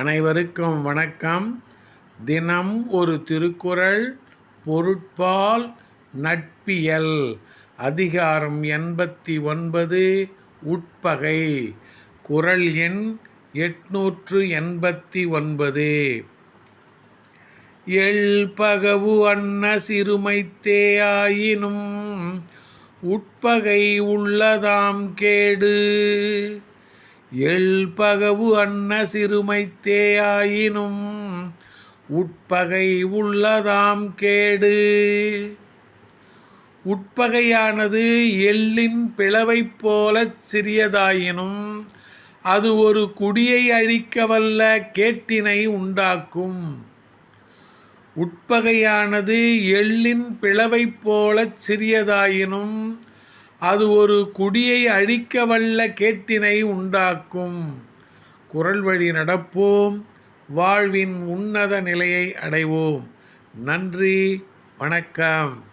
அனைவருக்கும் வணக்கம். தினம் ஒரு திருக்குறள் பொருட்பால் நட்பியல். அதிகாரம் எண்பத்தி ஒன்பது உட்பகை. குறள் எண் எட்நூற்று எண்பத்தி ஒன்பது. எழ்பகவு அன்ன சிறுமை தேயாயினும் உட்பகை உள்ளதாம் கேடு. எழ்பகவு அன்ன சிறுமைத்தேயாயினும் உட்பகை உள்ளதாம் கேடு. உட்பகையானது எள்ளின் பிளவைப் போலச் சிறியதாயினும் அது ஒரு குடியை அழிக்கவல்ல கேட்டினை உண்டாக்கும். உட்பகையானது எள்ளின் பிளவைப் போலச் சிறியதாயினும் அது ஒரு குடியை அழிக்க வல்ல கேட்டினை உண்டாக்கும். குரல் வழி நடப்போம். வாழ்வின் உன்னத நிலையை அடைவோம். நன்றி. வணக்கம்.